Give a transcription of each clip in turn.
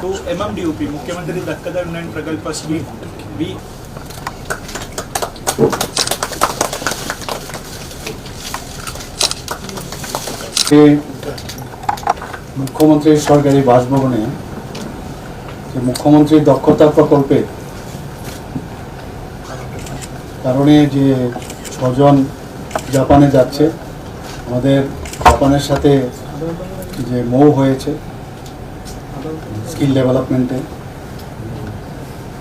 To M M D U P मुख्यमंत्री दत्तदर उन्नयन प्रकल्प स्कीम बी যে মুখ্যমন্ত্রীর সরকারি বাসভবনে যে মুখ্যমন্ত্রীর দক্ষতা প্রকল্পে কারণে যে ছজন জাপানে যাচ্ছে আমাদের জাপানের সাথে যে মৌ হয়েছে স্কিল ডেভেলপমেন্টে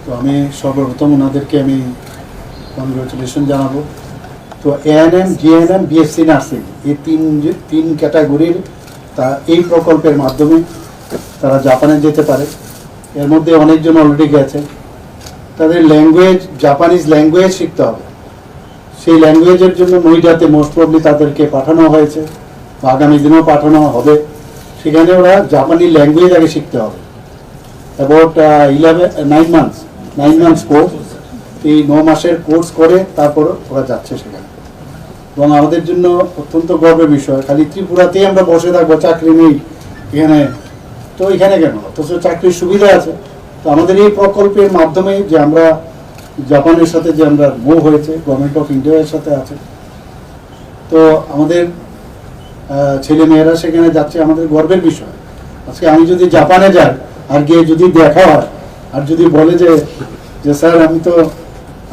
তো আমি সর্বপ্রথম ওনাদেরকে আমি কনগ্রেচুলেশন জানাব। তো এএনএম জিএনএম বিএসসি নার্সিং এই তিন তিন ক্যাটাগরির তা এই প্রকল্পের মাধ্যমে তারা জাপানে যেতে পারে। এর মধ্যে অনেকজন অলরেডি গেছে। তাদের ল্যাঙ্গুয়েজ জাপানিজ ল্যাঙ্গুয়েজ শিখতে হবে। সেই ল্যাঙ্গুয়েজের জন্য নইডাতে মোস্ট প্রবলি তাদেরকে পাঠানো হয়েছে। আগামী দিনেও পাঠানো হবে। সেখানে ওরা জাপানি ল্যাঙ্গুয়েজ আগে শিখতে হবে। About eleven nine months nine months course এই ন মাসের কোর্স করে তারপর ওরা যাচ্ছে সেখানে। এবং আমাদের জন্য অত্যন্ত গর্বের বিষয়, খালি ত্রিপুরাতেই আমরা বসে থাকব, চাকরি নেই এখানে। তো এখানে কেন? অথচ চাকরির সুবিধা আছে। তো আমাদের এই প্রকল্পের মাধ্যমে যে আমরা জাপানের সাথে যে আমরা মুভ হয়েছে গভর্নমেন্ট অফ ইন্ডিয়ার সাথে আছে। তো আমাদের আহ, ছেলে মেয়েরা সেখানে যাচ্ছে আমাদের গর্বের বিষয়। আজকে আমি যদি জাপানে যাই আর গিয়ে যদি দেখা হয় আর যদি বলে যে যে স্যার আমি তো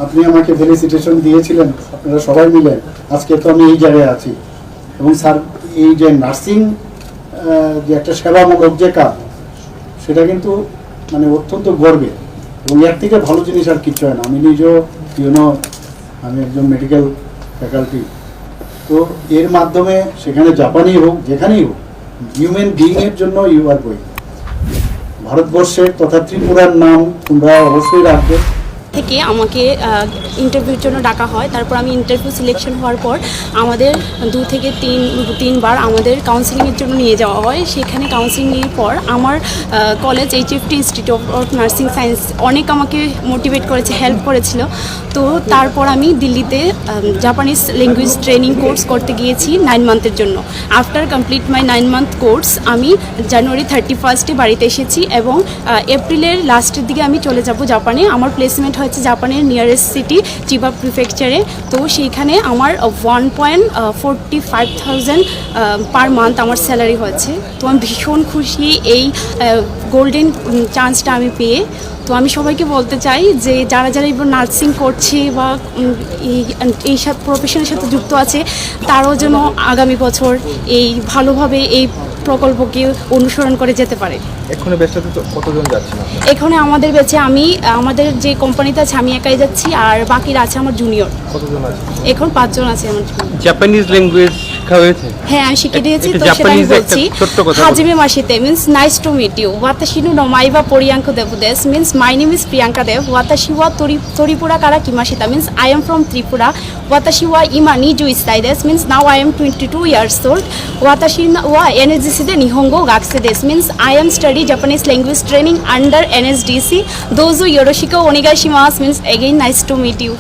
আপনি আমাকে ফেলিসিটেশন দিয়েছিলেন আপনারা সবাই মিলে আজকে তো আমি এই জায়গায় আছি। এবং স্যার এই যে নার্সিং যে একটা সেবামূলক যে কাজ সেটা কিন্তু মানে অত্যন্ত গর্বে এবং এর থেকে ভালো জিনিস আর কিছু হয় না। আমি নিজেও ইউনো আমি একজন মেডিকেল ফ্যাকাল্টি তো এর মাধ্যমে সেখানে জাপানেই হোক, যেখানেই হোক হিউম্যান বিইংয়ের জন্য ইউ আর গোয়িং ভারতবর্ষের তথা ত্রিপুরার নাম তোমরা অবশ্যই রাখবে। থেকে আমাকে ইন্টারভিউর জন্য ডাকা হয়। তারপর আমি ইন্টারভিউ সিলেকশন হওয়ার পর আমাদের দু থেকে তিন, তিনবার আমাদের কাউন্সিলিংয়ের জন্য নিয়ে যাওয়া হয়। সেখানে কাউন্সিলিংয়ের পর আমার college H F T institute of nursing science অনেক আমাকে মোটিভেট করেছে হেল্প করেছিল। তো তারপর আমি দিল্লিতে জাপানিজ ল্যাঙ্গুয়েজ ট্রেনিং কোর্স করতে গিয়েছি নাইন মান্থের জন্য। After complete my nine month course আমি জানুয়ারি থার্টি ফার্স্টে বাড়িতে এসেছি এবং এপ্রিলের লাস্টের দিকে আমি চলে যাব জাপানে আমার প্লেসমেন্ট হয়েছে জাপানের নিয়ারেস্ট সিটি চিবা প্রিফেকচারে তো সেইখানে আমার one point forty five thousand per month আমার স্যালারি হয়েছে। তো আমি ভীষণ খুশি এই গোল্ডেন চান্সটা আমি পেয়ে। তো আমি সবাইকে বলতে চাই যে যারা যারা এবার নার্সিং করছে বা এই সব প্রফেশনের সাথে যুক্ত আছে, তারাও যেন আগামী বছর এই ভালোভাবে এই প্রকল্পকে অনুসরণ করে যেতে পারে? এখানে ব্যবসাতে কতজন যাচ্ছেন এখানে আমাদের বেঁচে আমি আমাদের যে কোম্পানিতে আছে আমি একাই যাচ্ছি আর বাকিরা আছে আমার জুনিয়র কতজন আছে? এখন পাঁচজন আছে আমার জাপানিজ ল্যাঙ্গুয়েজ শেখা হয়েছে হ্যাঁ আমি শিখে দিয়েছি তো সেটা আমি বলছি। হাজিমে মাসিতে means nice to meet you ওয়াতাশি নো নমাইবা পরিয়াঙ্ক দেবদেস means my name is Priyanka Deb ওয়াতাশি ওয়া তরি তরিপুরা কারা কিমাশিতা means I am from Tripura ওয়াতাশি ওয়া ইমা নিজু ইস্তাইদেস means now I am twenty two years old ওয়াতাশি ওয়া NSDC de Nihongo Gakusedes means I am study Japanese language training under NSDC. Those who Yoroshiko Onegaishimasu means again nice to meet you.